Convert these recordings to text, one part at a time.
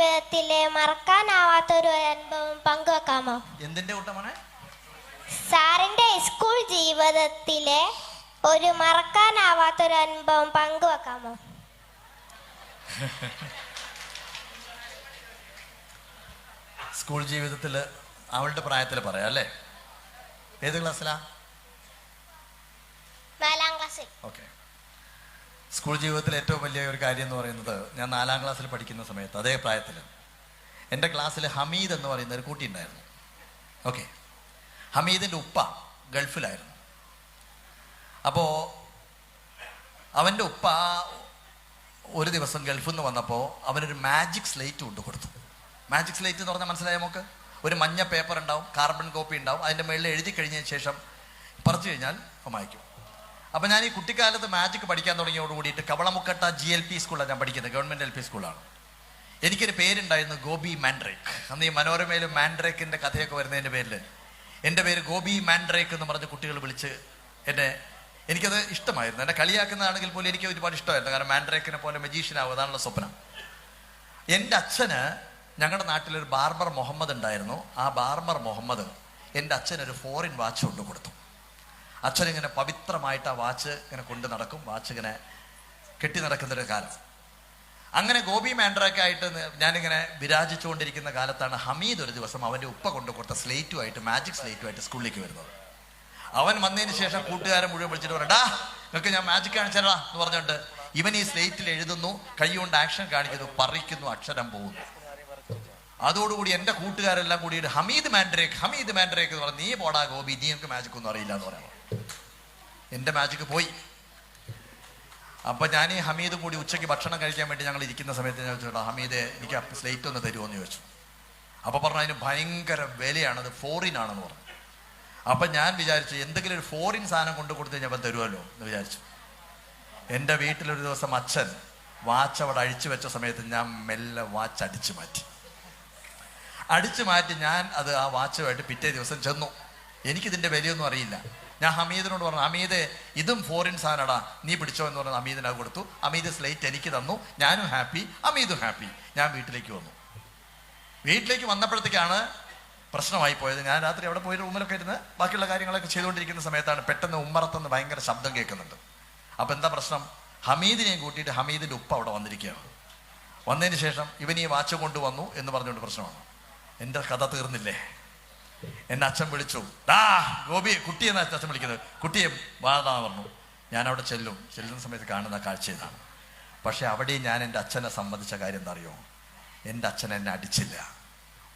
ജീവിതത്തിലെ മറക്കാനാവാത്ത ഒരു അനുഭവം പങ്കുവെക്കാമോ? എന്തിന്റെ കൂട്ടമാണ് സാറിന്റെ സ്കൂൾ ജീവിതത്തിലെ ഒരു മറക്കാനാവാത്ത ഒരു അനുഭവം പങ്കുവെക്കാമോ? സ്കൂൾ ജീവിതത്തിൽ അവളുടെ പ്രായത്തിൽ പറയാം അല്ലേ? ഏത് ക്ലാസ്സിലാ? നാലാം ക്ലാസ്സിൽ. ഓക്കെ. സ്കൂൾ ജീവിതത്തിൽ ഏറ്റവും വലിയ ഒരു കാര്യം എന്ന് പറയുന്നത് ഞാൻ നാലാം ക്ലാസ്സിൽ പഠിക്കുന്ന സമയത്ത് അതേ പ്രായത്തിൽ എന്റെ ക്ലാസ്സിൽ ഹമീദ് എന്ന് പറയുന്ന ഒരു കുട്ടി ഉണ്ടായിരുന്നു. ഓക്കെ ഹമീദിന്റെ ഉപ്പ ഗൾഫിലായിരുന്നു. അപ്പോൾ അവന്റെ ഉപ്പ ഒരു ദിവസം ഗൾഫിൽ നിന്ന് വന്നപ്പോൾ അവനൊരു മാജിക് സ്ലേറ്റ് കൊണ്ടു കൊടുത്തു. മാജിക് സ്ലേറ്റ് എന്ന് പറഞ്ഞാൽ മനസ്സിലായ നമുക്ക് ഒരു മഞ്ഞ പേപ്പർ ഉണ്ടാവും കാർബൺ കോപ്പി ഉണ്ടാവും അതിന്റെ മുകളിൽ എഴുതി കഴിഞ്ഞതിന് ശേഷം പറിച്ചു കഴിഞ്ഞാൽ വായിക്കും. അപ്പം ഞാൻ ഈ കുട്ടിക്കാലത്ത് മാജിക് പഠിക്കാൻ തുടങ്ങിയോട് കൂടിയിട്ട് കവളമുക്കട്ട ജി എൽ പി സ്കൂളാണ് ഞാൻ പഠിക്കുന്നത് ഗവൺമെന്റ് എൽ പി സ്കൂളാണ് എനിക്കൊരു പേരുണ്ടായിരുന്നു ഗോപി മാൻഡ്രേക്ക്. അന്ന് ഈ മനോരമയിൽ മാൻഡ്രേക്കിന്റെ കഥയൊക്കെ വരുന്നതിന്റെ പേരിൽ എന്റെ പേര് ഗോപി മാൻഡ്രേക്ക് എന്ന് പറഞ്ഞ് കുട്ടികൾ വിളിച്ച് എന്നെ എനിക്കത് ഇഷ്ടമായിരുന്നു. എന്നെ കളിയാക്കുന്നതാണെങ്കിൽ പോലും എനിക്ക് ഒരുപാട് ഇഷ്ടമായിരുന്നു. കാരണം മാൻഡ്രേക്കിനെ പോലെ മജീഷ്യനാവും അതാണുള്ള സ്വപ്നം. എന്റെ അച്ഛന് ഞങ്ങളുടെ നാട്ടിലൊരു ബാർബർ മുഹമ്മദ് ഉണ്ടായിരുന്നു. ആ ബാർബർ മുഹമ്മദ് എന്റെ അച്ഛനൊരു ഫോറിൻ വാച്ച് കൊണ്ട് കൊടുത്തു. അച്ഛൻ ഇങ്ങനെ പവിത്രമായിട്ട് ആ വാച്ച് ഇങ്ങനെ കൊണ്ട് നടക്കും. വാച്ച് ഇങ്ങനെ കെട്ടി നടക്കുന്നൊരു കാലം. അങ്ങനെ ഗോപി മാൻഡ്രൊക്കെ ആയിട്ട് ഞാനിങ്ങനെ വിരാജിച്ചുകൊണ്ടിരിക്കുന്ന കാലത്താണ് ഹമീദ് ഒരു ദിവസം അവന്റെ ഉപ്പ കൊണ്ട് കൊടുത്ത സ്ലേറ്റുമായിട്ട് മാജിക് സ്ലേറ്റുമായിട്ട് സ്കൂളിലേക്ക് വരുന്നത്. അവൻ വന്നതിന് ശേഷം കൂട്ടുകാരൻ മുഴുവൻ വിളിച്ചിട്ട് പറയടാ നിങ്ങൾക്ക് ഞാൻ മാജിക് കാണിച്ചടാ എന്ന് പറഞ്ഞുകൊണ്ട് ഇവൻ ഈ സ്ലേറ്റിൽ എഴുതുന്നു കൈ കൊണ്ട് ആക്ഷൻ കാണിക്കുന്നു പറിക്കുന്നു അക്ഷരം പോകുന്നു. അതോടുകൂടി എന്റെ കൂട്ടുകാരെല്ലാം കൂടിയിട്ട് ഹമീദ് മാൻഡ്രേക്ക് ഹമീദ് മാൻഡ്രേക്ക് എന്ന് പറഞ്ഞാൽ നീ പോടാ ഗോപി നീ എനിക്ക് മാജിക് ഒന്നും അറിയില്ല എന്ന് പറയാം. എന്റെ മാജിക് പോയി. അപ്പൊ ഞാൻ ഈ ഹമീദ് കൂടി ഉച്ചയ്ക്ക് ഭക്ഷണം കഴിക്കാൻ വേണ്ടി ഞങ്ങൾ ഇരിക്കുന്ന സമയത്ത് ഞാൻ ചോദിച്ചു ഹമീദ് എനിക്ക് സ്ലേറ്റ് ഒന്ന് തരുമോ എന്ന് ചോദിച്ചു. അപ്പൊ പറഞ്ഞു അതിന് ഭയങ്കര വിലയാണ് അത് ഫോറിൻ ആണെന്ന് പറഞ്ഞു. അപ്പൊ ഞാൻ വിചാരിച്ചു എന്തെങ്കിലും ഒരു ഫോറിൻ സാധനം കൊണ്ടു കൊടുത്ത് കഴിഞ്ഞാൽ അവൻ തരുമല്ലോ? എന്ന് വിചാരിച്ചു. എന്റെ വീട്ടിലൊരു ദിവസം അച്ഛൻ വാച്ച് അവിടെ അഴിച്ചു വെച്ച സമയത്ത് ഞാൻ മെല്ലെ വാച്ച് അടിച്ചു മാറ്റി. അടിച്ചു മാറ്റി ഞാൻ അത് ആ വാച്ചുമായിട്ട് പിറ്റേ ദിവസം ചെന്നു. എനിക്കിതിന്റെ വിലയൊന്നും അറിയില്ല. ഞാൻ ഹമീദിനോട് പറഞ്ഞു അമീദ് ഇതും ഫോറിൻ സാധനടാ. നീ പിടിച്ചോ എന്ന് പറഞ്ഞ് ഹമീദിന് കൊടുത്തു. ഹമീദ് സ്ലേറ്റ് എനിക്ക് തന്നു. ഞാനും ഹാപ്പി അമീദും ഹാപ്പി ഞാൻ വീട്ടിലേക്ക് വന്നു. വീട്ടിലേക്ക് വന്നപ്പോഴത്തേക്കാണ് പ്രശ്നമായി പോയത്. ഞാൻ രാത്രി അവിടെ പോയി റൂമിലൊക്കെ ഇരുന്ന് ബാക്കിയുള്ള കാര്യങ്ങളൊക്കെ ചെയ്തുകൊണ്ടിരിക്കുന്ന സമയത്താണ് പെട്ടെന്ന് ഉമ്മറത്തുനിന്ന് ഭയങ്കര ശബ്ദം കേൾക്കുന്നുണ്ട്. അപ്പം എന്താ പ്രശ്നം? ഹമീദിനെയും കൂട്ടിയിട്ട് ഹമീദിന്റെ ഉപ്പ അവിടെ വന്നിരിക്കുകയാണ്. വന്നതിന് ശേഷം ഇവൻ ഈ വാച്ച് കൊണ്ടുവന്നു എന്ന് പറഞ്ഞുകൊണ്ട് പ്രശ്നമാണ്. എന്റെ കഥ തീർന്നില്ലേ? എന്നെ അച്ഛൻ വിളിച്ചു. ഡാ ഗോപി കുട്ടി അച്ഛൻ വിളിക്കുന്നത്. കുട്ടിയെ വാടാ പറഞ്ഞു. ഞാൻ അവിടെ ചെല്ലും. ചെല്ലുന്ന സമയത്ത് കാണുന്ന കാഴ്ച ഇതാണ്. പക്ഷെ അവിടെ ഞാൻ എന്റെ അച്ഛനെ സംബന്ധിച്ച കാര്യം എന്താ അറിയോ എന്റെ അച്ഛൻ എന്നെ അടിച്ചില്ല.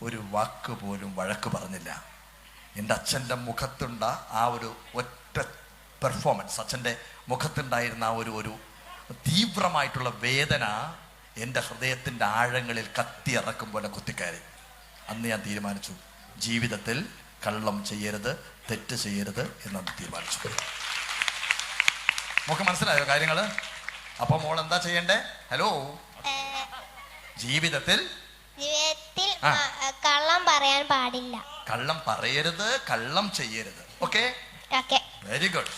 ഒരു വാക്ക് പോലും വഴക്ക് പറഞ്ഞില്ല. എന്റെ അച്ഛന്റെ മുഖത്തുണ്ട ആ ഒരു ഒറ്റ പെർഫോമൻസ് അച്ഛന്റെ മുഖത്തുണ്ടായിരുന്ന ആ ഒരു ഒരു തീവ്രമായിട്ടുള്ള വേദന എന്റെ ഹൃദയത്തിന്റെ ആഴങ്ങളിൽ കത്തി ഇറക്കും പോലെ കുത്തിക്കയറി. അന്ന് ഞാൻ തീരുമാനിച്ചു. ജീവിതത്തിൽ കള്ളം ചെയ്യരുത് തെറ്റ് ചെയ്യരുത് എന്ന് തീരുമാനിച്ചു. നമുക്ക് മനസ്സിലായോ കാര്യങ്ങൾ അപ്പൊ മോൾ എന്താ ചെയ്യണ്ടേ? ഹലോ? ജീവിതത്തിൽ? ജീവിതത്തിൽ കള്ളം പറയാൻ പാടില്ല. കള്ളം പറയരുത് കള്ളം ചെയ്യരുത്. ഓക്കെ? Very good